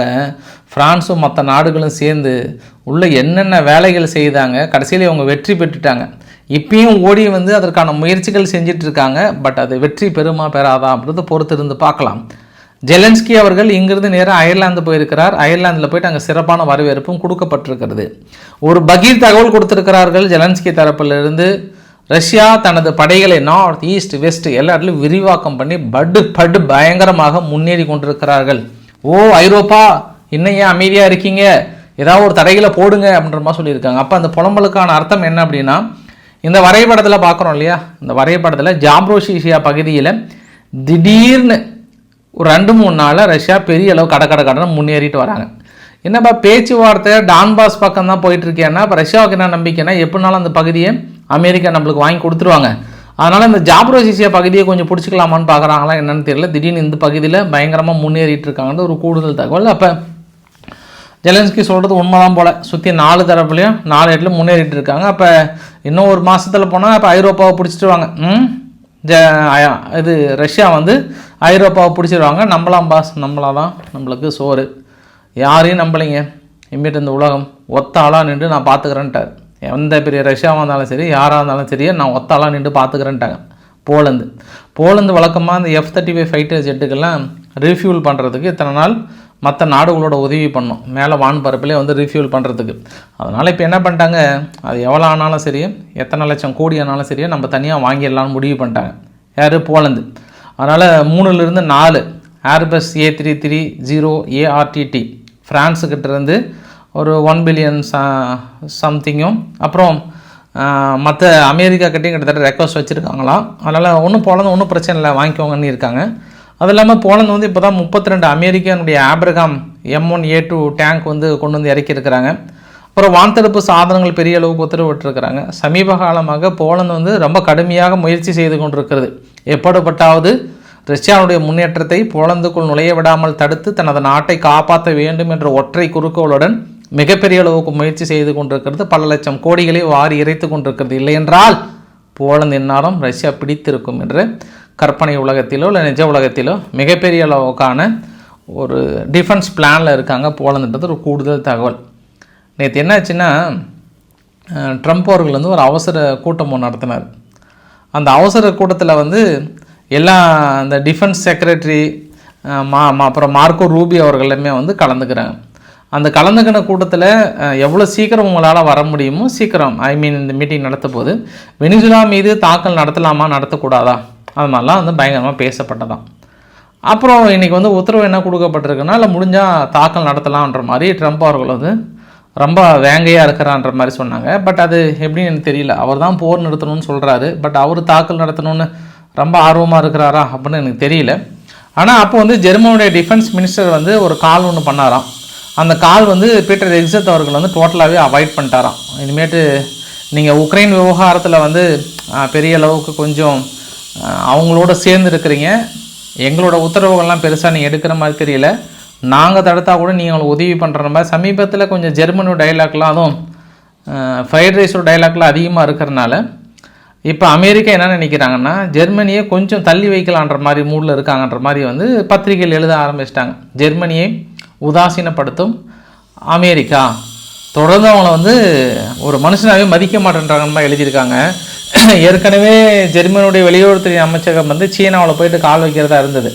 ஃப்ரான்ஸும் மற்ற நாடுகளும் சேர்ந்து உள்ள என்னென்ன வேலைகள் செய்தாங்க கடைசியில் இவங்க வெற்றி பெற்றுட்டாங்க. இப்பயும் ஓடி வந்து அதற்கான முயற்சிகள் செஞ்சிட்ருக்காங்க பட் அது வெற்றி பெறுமா பெறாதா அப்படின்றத பொறுத்து இருந்து பார்க்கலாம். ஜெலன்ஸ்கி அவர்கள் இங்கிருந்து நேராக அயர்லாந்து போயிருக்கிறார். அயர்லாந்தில் போயிட்டு அங்கே சிறப்பான வரவேற்பும் கொடுக்கப்பட்டிருக்கிறது. ஒரு பகீர் தகவல் கொடுத்துருக்கிறார்கள் ஜெலன்ஸ்கி தரப்பிலிருந்து. ரஷ்யா தனது படைகளை நார்த் ஈஸ்ட் வெஸ்ட் எல்லா இடத்துலையும் விரிவாக்கம் பண்ணி படு படு பயங்கரமாக முன்னேறி கொண்டிருக்கிறார்கள். ஓ ஐரோப்பா இன்னும் ஏன் அமைதியாக இருக்கீங்க? ஏதாவது ஒரு தடைகளை போடுங்க அப்படின்ற மாதிரி சொல்லியிருக்காங்க. அப்போ அந்த புலம்பலுக்கான அர்த்தம் என்ன அப்படின்னா இந்த வரைபடத்தில் பார்க்குறோம் இல்லையா? இந்த வரைபடத்தில் ஜாம்ரோஷிஷியா பகுதியில் திடீர்னு ஒரு ரெண்டு மூணு நாளில் ரஷ்யா பெரிய அளவு கடை கடை கடன்னு முன்னேறிட்டு வராங்க. என்னப்பா பேச்சுவார்த்தை டான்பாஸ் பக்கம் தான் போயிட்டு இருக்கேன்னா இப்போ ரஷ்யாவுக்கு என்ன நம்பிக்கைன்னா எப்படினாலும் அந்த பகுதியை அமெரிக்கா நம்மளுக்கு வாங்கி கொடுத்துருவாங்க. அதனால் இந்த ஜாப்ரோசிசியா பகுதியை கொஞ்சம் பிடிச்சிக்கலாமான்னு பார்க்குறாங்களா என்னன்னு தெரியல. திடீர்னு இந்த பகுதியில் பயங்கரமாக முன்னேறிட்டு இருக்காங்கன்னு ஒரு கூடுதல் தகவல். அப்போ ஜெலன்ஸ்கி சொல்கிறது உண்மைதான் போல். சுற்றி நாலு தரப்புலையும் நாலு இடத்துல முன்னேறிட்டு இருக்காங்க. அப்போ இன்னும் ஒரு மாதத்தில் போனால் அப்போ ஐரோப்பாவை பிடிச்சிடுவாங்க ம்? ஜ இது ரஷ்யா வந்து ஐரோப்பாவை பிடிச்சிடுவாங்க நம்பலாம் பாஸ் நம்மளா தான் நம்மளுக்கு சோறு. யாரையும் நம்பலைங்க. இம்மிட்டு இந்த உலகம் ஒத்த ஆளாக நின்று நான் பார்த்துக்கிறேன்ட்டார் எந்த பெரிய ரஷ்யாவாக இருந்தாலும் சரி யாராக இருந்தாலும் சரி நான் ஒத்தாலாம் நின்று பார்த்துக்கிறேன்ட்டாங்க போலந்து. போலந்து வழக்கமாக அந்த எஃப் தேர்ட்டி ஃபைவ் ஃபைட்டர் ஜெட்டுக்கெல்லாம் ரீஃபியூல் பண்ணுறதுக்கு இத்தனை நாள் மற்ற நாடுகளோட உதவி பண்ணோம். மேலே வான்பரப்பிலே வந்து ரீஃபியூல் பண்ணுறதுக்கு அதனால் இப்போ என்ன பண்ணிட்டாங்க? அது எவ்வளோ ஆனாலும் சரி எத்தனை லட்சம் கோடி ஆனாலும் சரி நம்ம தனியாக வாங்கிடலாம்னு முடிவு பண்ணிட்டாங்க. யார்? போலந்து. அதனால் மூணுலேருந்து நாலு. Airbus A three three zero ARTT ஃப்ரான்ஸுக்கிட்டேருந்து ஒரு ஒன் பில்லியன் சம்திங்கும் அப்புறம் மற்ற அமெரிக்கா கிட்டேயும் கிட்டத்தட்ட ரெக்வஸ்ட் வச்சுருக்காங்களாம் அதனால் ஒன்றும் போலந்து ஒன்றும் பிரச்சனை இல்லை வாங்கிக்கோங்கன்னு இருக்காங்க. அது இல்லாமல் போலந்து வந்து இப்போ தான் முப்பத்தி ரெண்டு அமெரிக்கனுடைய Abraham M one A two tank வந்து கொண்டு வந்து இறக்கியிருக்கிறாங்க. அப்புறம் வான்தடுப்பு சாதனங்கள் பெரிய அளவுக்கு உத்தரவிட்டிருக்கிறாங்க. சமீப காலமாக போலந்து வந்து ரொம்ப கடுமையாக முயற்சி செய்து கொண்டிருக்கிறது. எப்படிப்பட்டாவது ரஷ்யாவுடைய முன்னேற்றத்தை போலந்துக்குள் நுழைய விடாமல் தடுத்து தனது நாட்டை காப்பாற்ற வேண்டும் என்ற ஒற்றை குறுக்கோளுடன் மிகப்பெரிய அளவுக்கு முயற்சி செய்து கொண்டிருக்கிறது. பல லட்சம் கோடிகளை வாரி இறைத்து கொண்டிருக்கிறது. இல்லையென்றால் போலந்து எந்நாளும் ரஷ்யா பிடித்திருக்கும் என்று கற்பனை உலகத்திலோ இல்லை நிஜ உலகத்திலோ மிகப்பெரிய அளவுக்கான ஒரு டிஃபென்ஸ் பிளானில் இருக்காங்க போலந்துன்றது ஒரு கூடுதல் தகவல். நேற்று என்னாச்சுன்னா ட்ரம்ப் அவர்கள் வந்து ஒரு அவசர கூட்டம் ஒன்று நடத்தினார். அந்த அவசர கூட்டத்தில் வந்து எல்லா அந்த டிஃபென்ஸ் செக்ரட்டரி மா மா- அப்புறம் மார்க்கோ ரூபி அவர்கள் எல்லாமே வந்து கலந்துக்கிறாங்க. அந்த கலந்துக்கின கூட்டத்தில் எவ்வளோ சீக்கிரம் உங்களால் வர முடியுமோ சீக்கிரம் ஐ மீன் இந்த மீட்டிங் நடத்த போது வெனிசுலா மீது தாக்கல் நடத்தலாமா நடத்தக்கூடாதா? அது மாதிரிலாம் வந்து பயங்கரமாக பேசப்பட்டதாம். அப்புறம் இன்றைக்கி வந்து உத்தரவு என்ன கொடுக்கப்பட்டிருக்குன்னா இல்லை முடிஞ்சால் தாக்கல் நடத்தலான்ற மாதிரி ட்ரம்ப் அவர்கள் வந்து ரொம்ப வேங்கையாக இருக்கிறான்ற மாதிரி சொன்னாங்க. பட் அது எப்படின்னு எனக்கு தெரியல. அவர் தான் போர் நிறுத்தணும்னு சொல்கிறாரு பட் அவர் தாக்கல் நடத்தணும்னு ரொம்ப ஆர்வமாக இருக்கிறாரா அப்படின்னு எனக்கு தெரியல. ஆனால் அப்போ வந்து ஜெர்மனுடைய டிஃபென்ஸ் மினிஸ்டர் வந்து ஒரு கால் ஒன்று பண்ணாராம். அந்த கால் வந்து பீட்டர் எக்ஸத் அவர்கள் வந்து டோட்டலாகவே அவாய்ட் பண்ணிட்டாராம். இனிமேட்டு நீங்கள் உக்ரைன் விவகாரத்தில் வந்து பெரிய அளவுக்கு கொஞ்சம் அவங்களோட சேர்ந்து இருக்கிறீங்க. எங்களோட உத்தரவுகள்லாம் பெருசாக நீங்கள் எடுக்கிற மாதிரி தெரியல. நாங்கள் தடுத்தா கூட நீங்கள் உதவி பண்ணுற மாதிரி சமீபத்தில் கொஞ்சம் ஜெர்மனி டைலாக்லாம் அதுவும் ஃப்ரைட் ரைஸோட டைலாக்லாம் அதிகமாக இருக்கிறனால இப்போ அமெரிக்கா என்ன நினைக்கிறாங்கன்னா ஜெர்மனியை கொஞ்சம் தள்ளி வைக்கலான்ற மாதிரி மூடில் இருக்காங்கன்ற மாதிரி வந்து பத்திரிகைகள் எழுத ஆரம்பிச்சிட்டாங்க. ஜெர்மனியை உதாசீனப்படுத்தும் அமெரிக்கா. தொடர்ந்து அவங்கள வந்து ஒரு மனுஷனாகவே மதிக்க மாட்டேன்றாங்கன்னு எழுதியிருக்காங்க. ஏற்கனவே ஜெர்மனியுடைய வெளியுறவுத்துறை அமைச்சகம் வந்து சீனாவில் போயிட்டு கால் வைக்கிறதா இருந்தது.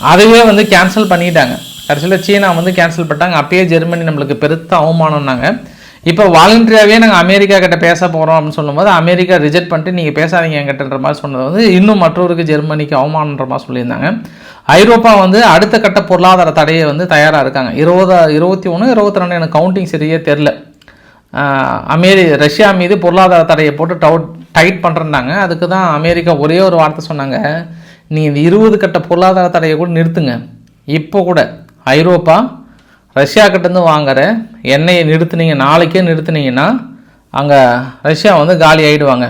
அதுவே வந்து கேன்சல் பண்ணிட்டாங்க. கடைசியில் சீனா வந்து கேன்சல் பண்ணிட்டாங்க. அப்பயே ஜெர்மனி நம்மளுக்கு பெருத்த அவமானம்னாங்க. இப்போ வாலண்டரியாகவே நாங்கள் அமெரிக்கா கிட்ட பேச போகிறோம் அப்படின்னு சொல்லும்போது அமெரிக்கா ரிஜெக்ட் பண்ணிட்டு நீங்கள் பேசாதீங்க என்கிட்டன்ற மாதிரி சொன்னது வந்து இன்னும் மற்றவருக்கு ஜெர்மனிக்கு அவமானன்ற மாதிரி சொல்லியிருந்தாங்க. ஐரோப்பா வந்து அடுத்த கட்ட பொருளாதார தடையை வந்து தயாராக இருக்காங்க. இருபதா இருபத்தி ஒன்று இருபத்தி ரெண்டு எனக்கு கவுண்டிங் சரியே தெரில அமெரி ரஷ்யா மீது பொருளாதார தடையை போட்டு டவுட் டைட் பண்ணுறாங்க அதுக்கு தான் அமெரிக்கா ஒரே ஒரு வார்த்தை சொன்னாங்க. நீ இந்த இருபது கட்ட பொருளாதார தடையை கூட நிறுத்துங்க. இப்போ கூட ஐரோப்பா ரஷ்யா கிட்டேருந்து வாங்குற எண்ணெயை நிறுத்துனீங்க நாளைக்கே நிறுத்துனீங்கன்னா அங்கே ரஷ்யா வந்து காலி ஆகிடுவாங்க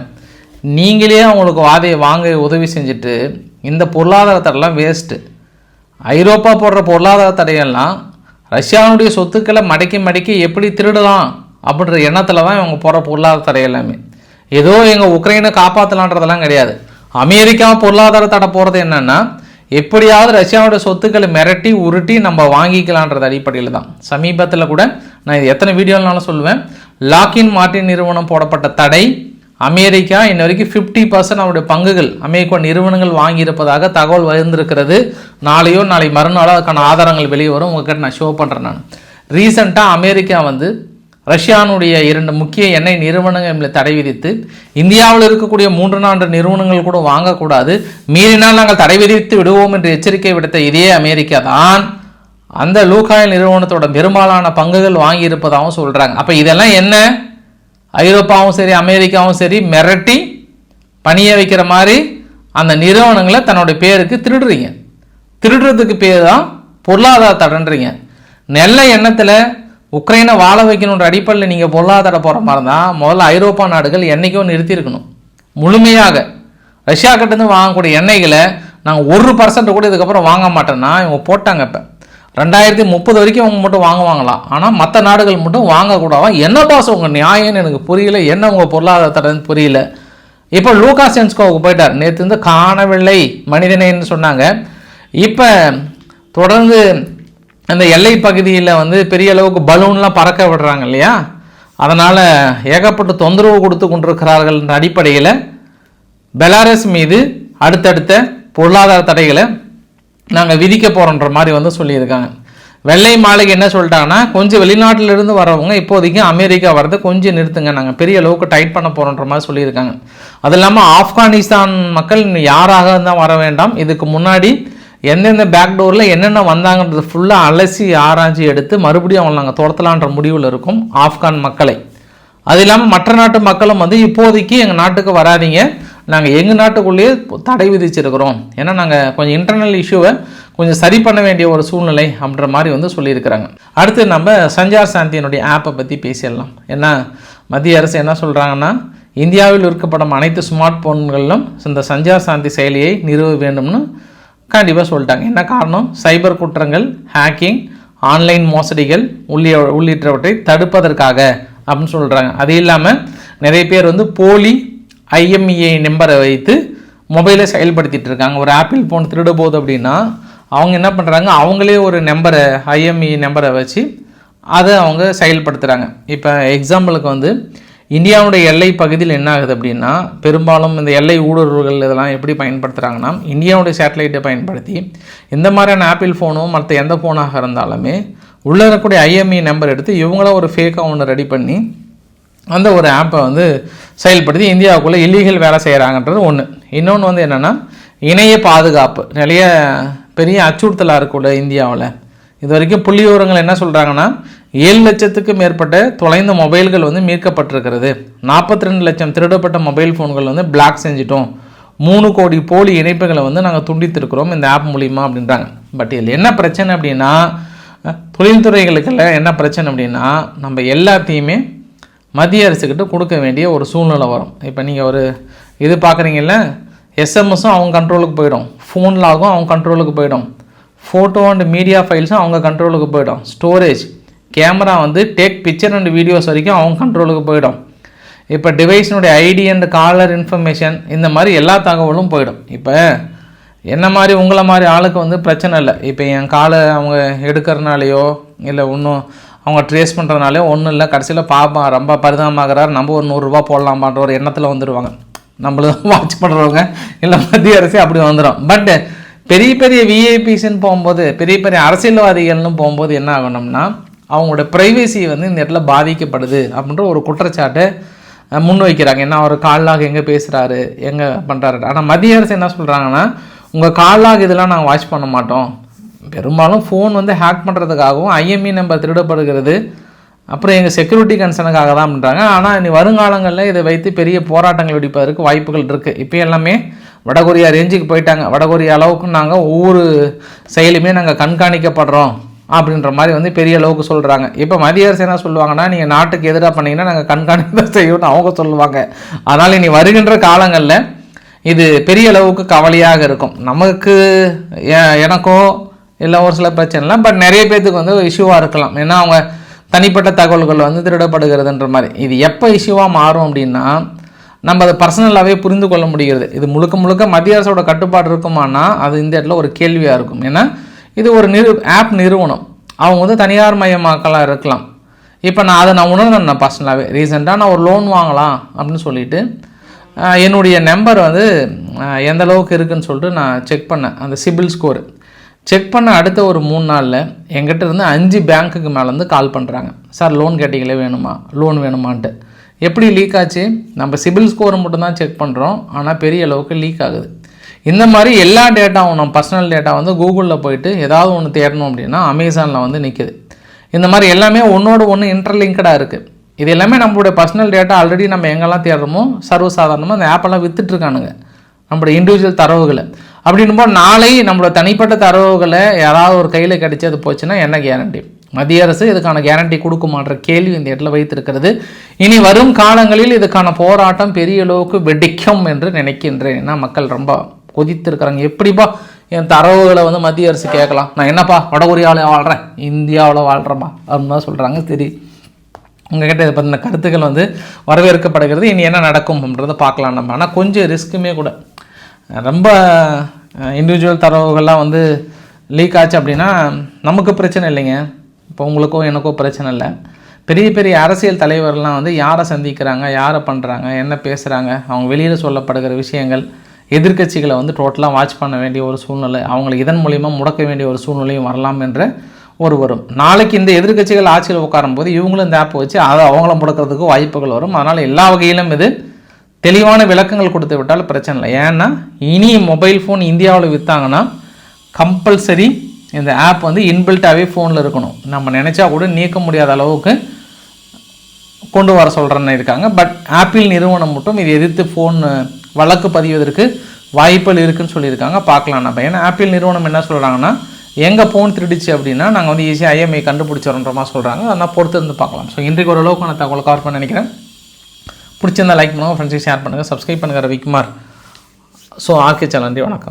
நீங்களே அவங்களுக்கு வாதையை வாங்க உதவி செஞ்சுட்டு இந்த பொருளாதார தடையெல்லாம் வேஸ்ட்டு ஐரோப்பா போடுற பொருளாதார தடையெல்லாம் ரஷ்யாவுடைய சொத்துக்களை மடக்கி மடக்கி எப்படி திருடலாம் அப்படின்ற எண்ணத்தில் தான் இவங்க போடுற பொருளாதார தடை எல்லாமே. ஏதோ எங்கள் உக்ரைனை காப்பாற்றலான்றதெல்லாம் கிடையாது. அமெரிக்கா பொருளாதார தடை போகிறது என்னென்னா எப்படியாவது ரஷ்யாவோட சொத்துக்களை மிரட்டி உருட்டி நம்ம வாங்கிக்கலான்றது அடிப்படையில் தான் சமீபத்தில் கூட நான் இது எத்தனை வீடியோனாலும் சொல்லுவேன். லாக்கின் மார்ட்டின் நிறுவனம் போடப்பட்ட தடை அமெரிக்கா இன்ன வரைக்கும் ஃபிஃப்டி பர்சன்ட் அவருடைய பங்குகள் அமெரிக்கா நிறுவனங்கள் வாங்கியிருப்பதாக தகவல் வந்திருக்கிறது. நாளையோ நாளை மறுநாளோ அதுக்கான ஆதாரங்கள் வெளியே வரும். உங்ககிட்ட நான் ஷோ பண்ணுறேன் நான். ரீசெண்டாக அமெரிக்கா வந்து ரஷ்யானுடைய இரண்டு முக்கிய எண்ணெய் நிறுவனங்கள் தடை விதித்து இந்தியாவில் இருக்கக்கூடிய மூன்று நான்கு நிறுவனங்கள் கூட வாங்கக்கூடாது. மீறினால் நாங்கள் தடை விதித்து விடுவோம் என்று எச்சரிக்கை விடுத்த இதே அமெரிக்கா தான் அந்த லூகாயில் நிறுவனத்தோட பெரும்பாலான பங்குகள் வாங்கியிருப்பதாகவும் சொல்கிறாங்க அப்போ இதெல்லாம் என்ன? ஐரோப்பாவும் சரி அமெரிக்காவும் சரி மிரட்டி பணிய வைக்கிற மாதிரி அந்த நிறுவனங்களை தன்னுடைய பேருக்கு திருடுறீங்க. திருடுறதுக்கு பேர் தான் பொருளாதார தடன்றீங்க. நெல்ல எண்ணத்தில் உக்ரைனை வாழ வைக்கணுன்ற அடிப்படையில் நீங்கள் பொருளாதார போகிற மாதிரி தான் முதல்ல ஐரோப்பா நாடுகள் என்றைக்கோ நிறுத்தியிருக்கணும் முழுமையாக. ரஷ்யா கிட்டேருந்து வாங்கக்கூடிய எண்ணெய்களை நாங்கள் ஒரு பர்சன்ட் கூட இதுக்கப்புறம் வாங்க மாட்டோம்னா இவங்க போட்டாங்க இப்போ. ரெண்டாயிரத்தி முப்பது வரைக்கும் அவங்க மட்டும் வாங்குவாங்களாம் ஆனால் மற்ற நாடுகள் மட்டும் வாங்கக்கூடாதான் என்ன பாஸ் உங்கள் நியாயம்னு எனக்கு புரியல. என்ன உங்கள் பொருளாதாரத்தடன்னு புரியல. இப்போ லூகா சென்ஸ்கோவுக்கு போயிட்டார். நேற்று வந்து காணவில்லை. மனிதனேன்னு சொன்னாங்க. இப்போ தொடர்ந்து அந்த எல்லை பகுதியில் வந்து பெரிய அளவுக்கு பலூன்லாம் பறக்க விடுறாங்க இல்லையா? அதனால் ஏகப்பட்ட தொந்தரவு கொடுத்து கொண்டிருக்கிறார்கள் என்ற அடிப்படையில் பெலாரஸ் மீது அடுத்தடுத்த பொருளாதார தடைகளை நாங்கள் விதிக்க போகிறோன்ற மாதிரி வந்து சொல்லியிருக்காங்க. வெள்ளை மாளிகை என்ன சொல்லிட்டாங்கன்னா கொஞ்சம் வெளிநாட்டிலிருந்து வரவங்க இப்போதைக்கு அமெரிக்கா வரது கொஞ்சம் நிறுத்துங்க நாங்கள் பெரிய அளவுக்கு டைட் பண்ண போகிறோன்ற மாதிரி சொல்லியிருக்காங்க. அது இல்லாமல் ஆப்கானிஸ்தான் மக்கள் யாராக இருந்தால் வர வேண்டாம். இதுக்கு முன்னாடி எந்தெந்த பேக் டோரில் என்னென்ன வந்தாங்கன்றது ஃபுல்லாக அலசி ஆராய்ச்சி எடுத்து மறுபடியும் அவங்க நாங்கள் துரத்தலான்ற முடிவில் இருக்கும் ஆப்கான் மக்களை. அது இல்லாமல் மற்ற நாட்டு மக்களும் வந்து இப்போதைக்கு எங்கள் நாட்டுக்கு வராதீங்க. நாங்கள் எங்கள் நாட்டுக்குள்ளேயே தடை விதிச்சிருக்கிறோம். ஏன்னா நாங்கள் கொஞ்சம் இன்டர்னல் இஷ்யூவை கொஞ்சம் சரி பண்ண வேண்டிய ஒரு சூழ்நிலை அப்படின்ற மாதிரி வந்து சொல்லியிருக்கிறாங்க. அடுத்து நம்ம சஞ்சார் சாந்தியினுடைய ஆப்பை பற்றி பேசிடலாம். ஏன்னா மத்திய அரசு என்ன சொல்கிறாங்கன்னா இந்தியாவில் இருக்கப்படும் அனைத்து ஸ்மார்ட் ஃபோன்களிலும் இந்த சஞ்சார் சாந்தி செயலியை நிறுவ வேண்டும்னு கண்டிப்பாக சொல்லிட்டாங்க. என்ன காரணம்? சைபர் குற்றங்கள் ஹேக்கிங் ஆன்லைன் மோசடிகள் உள்ளிய உள்ளிட்டவற்றை தடுப்பதற்காக அப்படின்னு சொல்கிறாங்க அது இல்லாமல் நிறைய பேர் வந்து போலி ஐஎம்இஐ நம்பரை வைத்து மொபைலை செயல்படுத்திட்டு இருக்காங்க. ஒரு ஆப்பிள் ஃபோன் திருட போகுது அப்படின்னா அவங்க என்ன பண்ணுறாங்க அவங்களே ஒரு நம்பரை ஐஎம்இ நம்பரை வச்சு அதை அவங்க செயல்படுத்துகிறாங்க இப்போ எக்ஸாம்பிளுக்கு வந்து இந்தியாவுடைய எல்லை பகுதியில் என்ன ஆகுது அப்படின்னா பெரும்பாலும் இந்த எல்லை ஊடுருவல்கள் இதெல்லாம் எப்படி பயன்படுத்துகிறாங்கன்னா இந்தியாவுடைய சேட்டலைட்டை பயன்படுத்தி இந்த மாதிரியான ஆப்பிள் ஃபோனும் மற்ற எந்த ஃபோனாக இருந்தாலுமே உள்ளே இருக்கக்கூடிய ஐஎம்இ நம்பர் எடுத்து இவங்களும் ஒரு ஃபேக்காக ஒன்று ரெடி பண்ணி அந்த ஒரு ஆப்பை வந்து செயல்படுத்தி இந்தியாவுக்குள்ளே இல்லீகல் வேலை செய்கிறாங்கன்றது ஒன்று இன்னொன்று வந்து என்னென்னா இணைய பாதுகாப்பு. நிறைய பெரிய அச்சுறுத்தலாக இருக்குள்ள இந்தியாவில். இது வரைக்கும் புள்ளி விவரங்கள் என்ன சொல்கிறாங்கன்னா ஏழு லட்சத்துக்கு மேற்பட்ட தொலைந்த மொபைல்கள் வந்து மீட்கப்பட்டிருக்கிறது. நாற்பத்தி ரெண்டு லட்சம் திருடப்பட்ட மொபைல் ஃபோன்கள் வந்து பிளாக் செஞ்சிட்டோம். மூணு கோடி போலி இணைப்புகளை வந்து நாங்கள் துண்டித்திருக்கிறோம் இந்த ஆப் மூலிமா அப்படின்றாங்க. பட் இதில் என்ன பிரச்சனை அப்படின்னா தொழில்துறைகளுக்கெல்லாம் என்ன பிரச்சனை அப்படின்னா நம்ம எல்லாத்தையுமே மத்திய அரசுக்கிட்ட கொடுக்க வேண்டிய ஒரு சூழ்நிலை வரும். இப்போ நீங்கள் ஒரு இது பார்க்குறீங்கல்ல எஸ்எம்எஸும் அவங்க கண்ட்ரோலுக்கு போயிடும். ஃபோன் லாகும் அவங்க கண்ட்ரோலுக்கு போயிடும். ஃபோட்டோ அண்ட் மீடியா ஃபைல்ஸும் அவங்க கண்ட்ரோலுக்கு போயிடும். ஸ்டோரேஜ் கேமரா வந்து டேக் பிக்சர் அண்ட் வீடியோஸ் வரைக்கும் அவங்க கண்ட்ரோலுக்கு போயிடும். இப்போ டிவைஸினுடைய ஐடி அண்ட் காலர் இன்ஃபர்மேஷன் இந்த மாதிரி எல்லா தகவலும் போயிடும். இப்போ என்ன மாதிரி உங்களை மாதிரி ஆளுக்கு வந்து பிரச்சனை இல்லை. இப்போ என் காலை அவங்க எடுக்கிறனாலையோ இல்லை இன்னும் அவங்க ட்ரேஸ் பண்ணுறதுனாலே ஒன்றும் இல்லை. கடைசியில் பாப்பா ரொம்ப பரிதாபமாகிறார். நம்ம ஒரு நூறுரூவா போடலாமான்ற ஒரு எண்ணத்தில் வந்துடுவாங்க நம்மளும் வாட்ச் பண்ணுறவங்க இல்லை மத்திய அரசே அப்படி வந்துடும் பட்டு பெரிய பெரிய விஐபிஸ்ன்னு போகும்போது பெரிய பெரிய அரசியல்வாதிகள்னு போகும்போது என்ன ஆகணும்னா அவங்களோட ப்ரைவேசி வந்து இந்த இடத்துல பாதிக்கப்படுது அப்படின்ற ஒரு குற்றச்சாட்டை முன்வைக்கிறாங்க. முன் வைக்கிறாங்க என்ன அவர் காலாக எங்கே பேசுகிறாரு எங்கே பண்ணுறாரு ஆனால் மத்திய அரசு என்ன சொல்கிறாங்கன்னா உங்கள் காலாக இதெல்லாம் நாங்கள் வாட்ச் பண்ண மாட்டோம். பெரும்பாலும் ஃபோன் வந்து ஹேக் பண்ணுறதுக்காகவும் ஐஎம்இ நம்பர் திருடப்படுகிறது. அப்புறம் எங்கள் செக்யூரிட்டி கன்சர்னுக்காக தான் பண்ணுறாங்க ஆனால் இனி வருங்காலங்களில் இதை வைத்து பெரிய போராட்டங்கள் வெடிப்பதற்கு வாய்ப்புகள் இருக்குது இப்போ எல்லாமே வடகொரியா ரேஞ்சுக்கு போயிட்டாங்க. வடகொரியா அளவுக்கு நாங்கள் ஒவ்வொரு செயலுமே நாங்கள் கண்காணிக்கப்படுறோம். அப்படின்ற மாதிரி வந்து பெரிய அளவுக்கு சொல்கிறாங்க இப்போ மத்திய அரசு என்ன சொல்லுவாங்கன்னா நீங்கள் நாட்டுக்கு எதிராக பண்ணீங்கன்னா நாங்கள் கண்காணிப்பு செய்யணும்னு அவங்க சொல்லுவாங்க. அதனால் இனி வருகின்ற காலங்களில் இது பெரிய அளவுக்கு கவலையாக இருக்கும். நமக்கு எனக்கோ இல்லை ஒரு சில பிரச்சனை இல்லை பட் நிறைய பேர்த்துக்கு வந்து இஷ்யூவாக இருக்கலாம். ஏன்னா அவங்க தனிப்பட்ட தகவல்கள் வந்து திருடப்படுகிறதுன்ற மாதிரி. இது எப்போ இஷ்யூவாக மாறும் அப்படின்னா நம்ம அதை பர்சனலாகவே புரிந்து கொள்ள முடிகிறது. இது முழுக்க முழுக்க மத்திய அரசோட கட்டுப்பாடு இருக்குமானா அது இந்த இடத்துல ஒரு கேள்வியாக இருக்கும். ஏன்னா இது ஒரு நிறு ஆப் நிறுவனம். அவங்க வந்து தனியார் மயமாக்கலாம் இருக்கலாம். இப்போ நான் அதை நான் உணர்ந்தேன் நான் பர்சனலாகவே ரீசெண்டாக நான் ஒரு லோன் வாங்கலாம் அப்படின்னு சொல்லிட்டு என்னுடைய நம்பர் வந்து எந்த அளவுக்கு இருக்குன்னு சொல்லிட்டு நான் செக் பண்ணேன். அந்த சிபில் ஸ்கோர் செக் பண்ண அடுத்த ஒரு மூணு நாளில் எங்கிட்ட இருந்து அஞ்சு பேங்க்குக்கு மேலேருந்து கால் பண்ணுறாங்க சார் லோன் கேட்டீங்களே வேணுமா? லோன் வேணுமான்ட்டு. எப்படி லீக் ஆச்சு? நம்ம சிபில் ஸ்கோர் மட்டும்தான் செக் பண்ணுறோம் ஆனால் பெரிய அளவுக்கு லீக் ஆகுது. இந்த மாதிரி எல்லா டேட்டாவும் நம்ம பர்சனல் டேட்டா வந்து கூகுளில் போயிட்டு ஏதாவது ஒன்று தேடணும் அப்படின்னா அமேசானில் வந்து நிற்குது இந்த மாதிரி எல்லாமே ஒன்றோடு ஒன்று இன்டர்லிங்கடாக இருக்குது இது எல்லாமே நம்மளுடைய பர்சனல் டேட்டா ஆல்ரெடி நம்ம எங்கெல்லாம் தேடுறோமோ சர்வசாதாரணமாக அந்த ஆப்பெல்லாம் வித்துட்ருக்கானுங்க நம்மளுடைய இண்டிவிஜுவல் தரவுகளை. அப்படின்னும் போது நாளை நம்மளோட தனிப்பட்ட தரவுகளை யாராவது ஒரு கையில் கிடச்சி அது போச்சுன்னா என்ன கேரண்டி மத்திய அரசு இதுக்கான கேரண்டி கொடுக்குமான்ற கேள்வி இந்த இடத்துல வைத்திருக்கிறது. இனி வரும் காலங்களில் இதுக்கான போராட்டம் பெரிய அளவுக்கு வெடிக்கும் என்று நினைக்கின்றேன். ஏன்னா மக்கள் ரொம்ப கொதித்திருக்கிறாங்க. எப்படிப்பா என் தரவுகளை வந்து மத்திய அரசு கேட்கலாம்? நான் என்னப்பா வடகொரியாவில் வாழ்கிறேன் இந்தியாவில் வாழ்கிறேம்மா அப்படின்னு தான் சொல்கிறாங்க சரி. உங்ககிட்ட இதை பற்றின கருத்துக்கள் வந்து வரவேற்கப்படுகிறது. இனி என்ன நடக்கும் அப்படின்றத பார்க்கலாம் நம்ம. ஆனால் கொஞ்சம் ரிஸ்க்குமே கூட. ரொம்ப இண்டிவிஜுவல் தரவுகள்லாம் வந்து லீக் ஆச்சு அப்படின்னா நமக்கு பிரச்சனை இல்லைங்க. இப்போ உங்களுக்கோ எனக்கோ பிரச்சனை இல்லை. பெரிய பெரிய அரசியல் தலைவர்கள்லாம் வந்து யாரை சந்திக்கிறாங்க யாரை பண்ணுறாங்க என்ன பேசுகிறாங்க அவங்க வெளியில் சொல்லப்படுகிற விஷயங்கள் எதிர்க்கட்சிகளை வந்து டோட்டலாக வாட்ச் பண்ண வேண்டிய ஒரு சூழ்நிலை அவங்களை இதன் மூலிமா முடக்க வேண்டிய ஒரு சூழ்நிலையும் வரலாம் என்ற ஒரு வரும் நாளைக்கு இந்த எதிர்க்கட்சிகள் ஆட்சியில் உட்காரும் போது இவங்களும் இந்த ஆப் வச்சு அதை அவங்கள முடக்கிறதுக்கு வாய்ப்புகள் வரும். அதனால் எல்லா வகையிலும் இது தெளிவான விளக்கங்கள் கொடுத்து விட்டால் பிரச்சனை இல்லை. ஏன்னா இனி மொபைல் ஃபோன் இந்தியாவில் விற்றாங்கன்னா கம்பல்சரி இந்த ஆப் வந்து இன்பில்ட்டாகவே ஃபோனில் இருக்கணும். நம்ம நினச்சா கூட நீக்க முடியாத அளவுக்கு கொண்டு வர சொல்கிறேன்னு இருக்காங்க. பட் ஆப்பிள் நிறுவனம் மட்டும் இதை எதிர்த்து ஃபோன் வழக்கு பதிவதற்கு வாய்ப்புகள் இருக்குன்னு சொல்லியிருக்காங்க. பார்க்கலாம் நம்ம. ஏன்னா ஆப்பிள் நிறுவனம் என்ன சொல்கிறாங்கன்னா எங்கள் ஃபோன் திருடிச்சு அப்படின்னா நாங்கள் வந்து ஈஸியாக ஐஎம்ஐ கண்டுபிடிச்சிடன்ற மாதிரி சொல்கிறாங்க அதனால் பொறுத்து இருந்து பார்க்கலாம். ஸோ இன்றைக்கு ஓரளவுக்கு நான் தகவலை கவர் பண்ண நினைக்கிறேன். பிடிச்சிருந்தா லைக் பண்ணுங்கள் ஃப்ரெண்ட்ஸுக்கு ஷேர் பண்ணுங்கள் சப்ஸ்கிரைப் பண்ணுங்கள் ரவிக்குமார். ஸோ ஆர்கே சேனல் வணக்கம்.